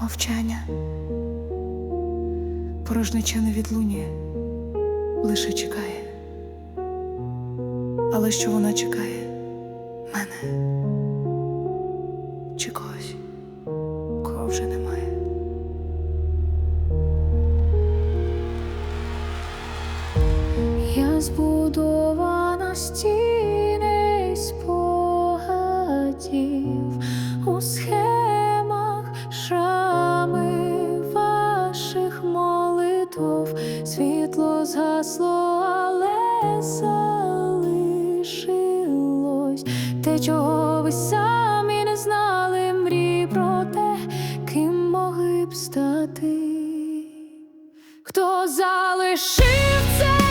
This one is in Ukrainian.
мовчання, порожнича не відлунює, лише чекає. Але що вона чекає? Мене чи когось, кого вже немає. Я збудована стіни спогадів у схемах молитов. Світло згасло, але залишилось те, чого ви самі не знали, мрій про те, ким могли б стати. Хто залишив